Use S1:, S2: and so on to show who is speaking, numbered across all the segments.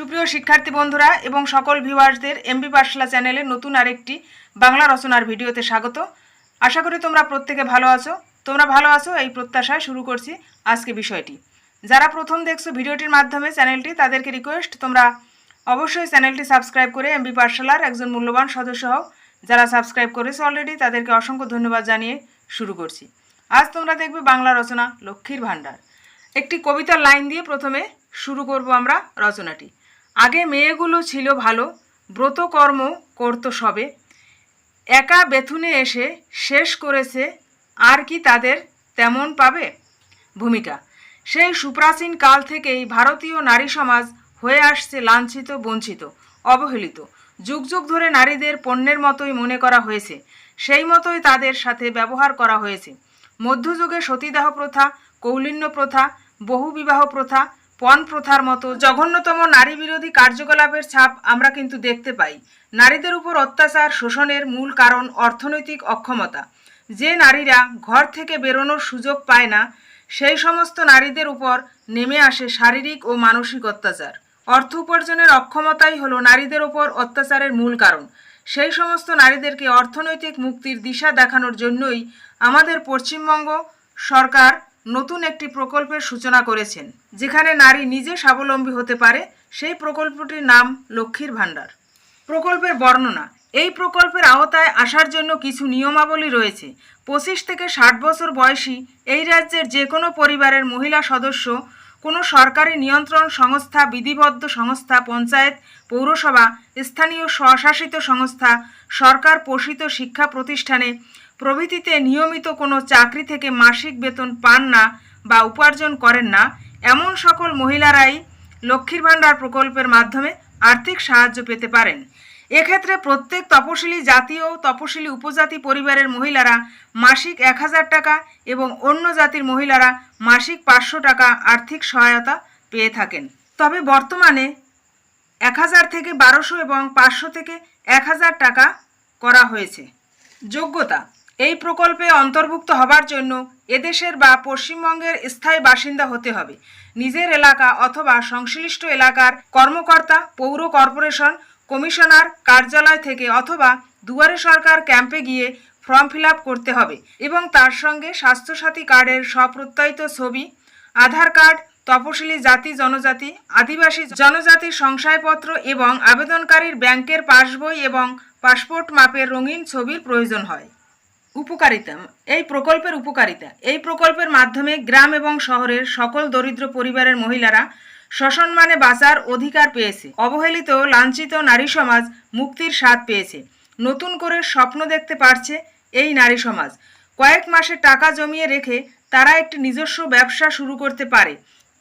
S1: সুপ্রিয় শিক্ষার্থী বন্ধুরা এবং সকল ভিউয়ার্সদের এমবি পাঠশালা চ্যানেলে নতুন আরেকটি বাংলা রচনার ভিডিওতে স্বাগত। আশা করি তোমরা প্রত্যেকে ভালো আছো। তোমরা ভালো আছো এই প্রত্যাশায় শুরু করছি আজকে বিষয়টি। যারা প্রথম দেখছ ভিডিওটির মাধ্যমে চ্যানেলটি, তাদেরকে রিকোয়েস্ট তোমরা অবশ্যই চ্যানেলটি সাবস্ক্রাইব করে এমবি পাঠশালার একজন মূল্যবান সদস্য হও। যারা সাবস্ক্রাইব করেছে অলরেডি তাদেরকে অসংখ্য ধন্যবাদ জানিয়ে শুরু করছি। আজ তোমরা দেখবে বাংলা রচনা লক্ষ্মীর ভাণ্ডার। একটি কবিতার লাইন দিয়ে প্রথমে শুরু করব আমরা রচনাটি। আগে মেয়েগুলো ছিল ভালো, ব্রতকর্ম করত সবে। একা বেথুনে এসে শেষ করেছে আর কি তাদের তেমন পাবে? ভূমিকা, সেই সুপ্রাচীন কাল থেকেই ভারতীয় নারী সমাজ হয়ে আসছে লাঞ্ছিত, বঞ্চিত, অবহেলিত। যুগ যুগ ধরে নারীদের পণ্যের মতোই মনে করা হয়েছে, সেই মতোই তাদের সাথে ব্যবহার করা হয়েছে। মধ্যযুগে সতীদাহ প্রথা, কৌলিন্য প্রথা, বহুবিবাহ প্রথা পণ প্রথার মতো জঘন্যতম নারী বিরোধী কার্যকলাপের ছাপ আমরা কিন্তু দেখতে পাই। নারীদের উপর অত্যাচার শোষণের মূল কারণ অর্থনৈতিক অক্ষমতা। যে নারীরা ঘর থেকে বেরোনোর সুযোগ পায় না, সেই সমস্ত নারীদের উপর নেমে আসে শারীরিক ও মানসিক অত্যাচার। অর্থ উপার্জনের অক্ষমতাই হলো নারীদের ওপর অত্যাচারের মূল কারণ। সেই সমস্ত নারীদেরকে অর্থনৈতিক মুক্তির দিশা দেখানোর জন্যই আমাদের পশ্চিমবঙ্গ সরকার নতুন একটি প্রকল্পের সূচনা করেছেন, যেখানে নারী নিজে স্বাবলম্বী হতে পারে, সেই প্রকল্পটির নাম লক্ষ্মীর ভাণ্ডার। প্রকল্পের বর্ণনা, এই প্রকল্পের আওতায় আসার জন্য কিছু নিয়মাবলী রয়েছে। পঁচিশ থেকে ষাট বছর বয়সী এই রাজ্যের যে কোনো পরিবারের মহিলা সদস্য, কোনো সরকারি নিয়ন্ত্রণ সংস্থা, বিধিবদ্ধ সংস্থা, পঞ্চায়েত, পৌরসভা, স্থানীয় স্বশাসিত সংস্থা, সরকার পোষিত শিক্ষা প্রতিষ্ঠানে প্রভৃতিতে নিয়মিত কোনো চাকরি থেকে মাসিক বেতন পান না বা উপার্জন করেন না, এমন সকল মহিলারাই লক্ষ্মীর ভাণ্ডার প্রকল্পের মাধ্যমে আর্থিক সাহায্য পেতে পারেন। এক্ষেত্রে প্রত্যেক তপশিলি জাতি ও তপশিলি উপজাতি পরিবারের মহিলারা মাসিক এক হাজার টাকা এবং অন্য জাতির মহিলারা মাসিক পাঁচশো টাকা আর্থিক সহায়তা পেয়ে থাকেন। তবে বর্তমানে এক হাজার থেকে বারোশো এবং পাঁচশো থেকে এক হাজার টাকা করা হয়েছে। যোগ্যতা এই প্রকল্পে অন্তর্ভুক্ত হবার জন্য এদেশের বা পশ্চিমবঙ্গের স্থায়ী বাসিন্দা হতে হবে। নিজের এলাকা অথবা সংশ্লিষ্ট এলাকার কর্মকর্তা, পৌর কর্পোরেশন, কমিশনার কার্যালয় থেকে অথবা দুয়ারে সরকার ক্যাম্পে গিয়ে ফর্ম ফিল করতে হবে এবং তার সঙ্গে স্বাস্থ্যসাথী কার্ডের স্বপ্রত্যয়িত ছবি, আধার কার্ড, তপশিলি জাতি, জনজাতি, আদিবাসী জনজাতির সংশয়পত্র এবং আবেদনকারীর ব্যাংকের পাসবই এবং পাসপোর্ট মাপের রঙিন ছবির প্রয়োজন হয়। উপকারিতা, এই প্রকল্পের উপকারিতা। এই প্রকল্পের মাধ্যমে গ্রাম এবং শহরের সকল দরিদ্র পরিবারের মহিলারা সসম্মানে বাঁচার অধিকার পেয়েছে। অবহেলিত, লাঞ্ছিত নারী সমাজ মুক্তির স্বাদ পেয়েছে। নতুন করে স্বপ্ন দেখতে পারছে এই নারী সমাজ। কয়েক মাসে টাকা জমিয়ে রেখে তারা একটি নিজস্ব ব্যবসা শুরু করতে পারে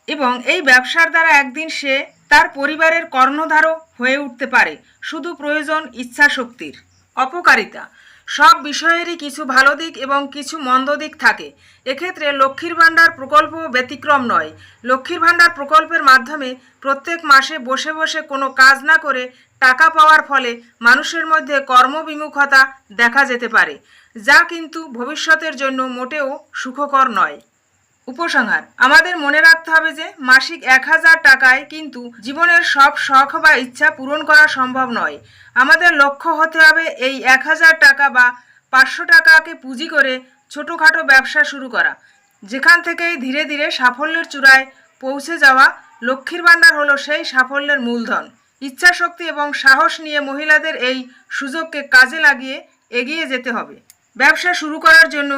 S1: এবং এই ব্যবসার দ্বারা একদিন সে তার পরিবারের কর্ণধারও হয়ে উঠতে পারে। শুধু প্রয়োজন ইচ্ছা শক্তির অপকারিতা সব বিষয়েরই কিছু ভালো দিক এবং কিছু মন্দ দিক থাকে। এক্ষেত্রে লক্ষ্মীর ভাণ্ডার প্রকল্প ব্যতিক্রম নয়। লক্ষ্মীর ভাণ্ডার প্রকল্পের মাধ্যমে প্রত্যেক মাসে বসে বসে কোনো কাজ না করে টাকা পাওয়ার ফলে মানুষের মধ্যে কর্মবিমুখতা দেখা যেতে পারে, যা কিন্তু ভবিষ্যতের জন্য মোটেও সুখকর নয়। উপসংহার। আমাদের মনে রাখতে হবে যে, মাসিক এক হাজার টাকায় কিন্তু জীবনের সব শখ বা ইচ্ছা পূরণ করা সম্ভব নয়। আমাদের লক্ষ্য হতে হবে এই এক হাজার টাকা বা পাঁচশো টাকাকে পুঁজি করে ছোটোখাটো ব্যবসা শুরু করা। যেখান থেকেই ধীরে ধীরে সাফল্যের চূড়ায় পৌঁছে যাওয়া লক্ষ্মীর ভাণ্ডার হলো সেই সাফল্যের মূলধন। ইচ্ছাশক্তি এবং সাহস নিয়ে মহিলাদের এই সুযোগকে কাজে লাগিয়ে এগিয়ে যেতে হবে। ব্যবসা শুরু করার জন্য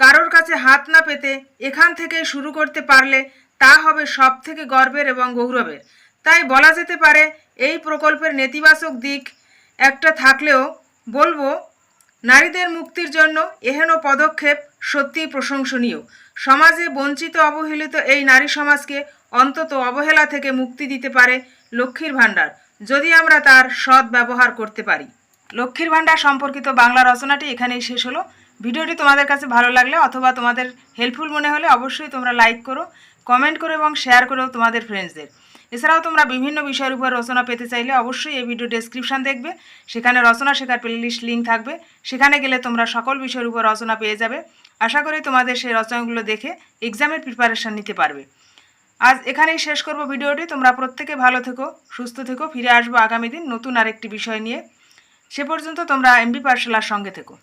S1: কারোর কাছে হাত না পেতে এখান থেকে শুরু করতে পারলে তা হবে সব থেকে গর্বের এবং গৌরবের। তাই বলা যেতে পারে, এই প্রকল্পের নেতিবাচক দিক একটা থাকলেও বলব, নারীদের মুক্তির জন্য এহেন পদক্ষেপ সত্যিই প্রশংসনীয়। সমাজে বঞ্চিত, অবহেলিত এই নারী সমাজকে অন্তত অবহেলা থেকে মুক্তি দিতে পারে লক্ষ্মীর ভাণ্ডার, যদি আমরা তার সৎ ব্যবহার করতে পারি। লক্ষ্মীর ভাণ্ডার সম্পর্কিত বাংলা রচনাটি এখানেই শেষ হলো। ভিডিওটি তোমাদের কাছে ভালো লাগলে অথবা তোমাদের হেল্পফুল মনে হলে অবশ্যই তোমরা লাইক করো কমেন্ট করো এবং শেয়ার করো তোমাদের ফ্রেন্ডসদের এছাড়াও তোমরা বিভিন্ন বিষয়ের উপর রচনা পেতে চাইলে অবশ্যই এই ভিডিও ডেসক্রিপশন দেখবে, সেখানে রচনা শেখার প্লেলিস্ট লিঙ্ক থাকবে, সেখানে গেলে তোমরা সকল বিষয়ের উপর রচনা পেয়ে যাবে। আশা করি তোমাদের সেই রচনাগুলো দেখে এক্সামের প্রিপারেশান নিতে পারবে। আজ এখানেই শেষ করব ভিডিওটি, তোমরা প্রত্যেকে ভালো থেকো, সুস্থ থেকো, ফিরে আসব আগামী দিন নতুন আরেকটি বিষয় নিয়ে। সে পর্যন্ত তোমরা এমবি পাঠশালার সঙ্গে থেকো।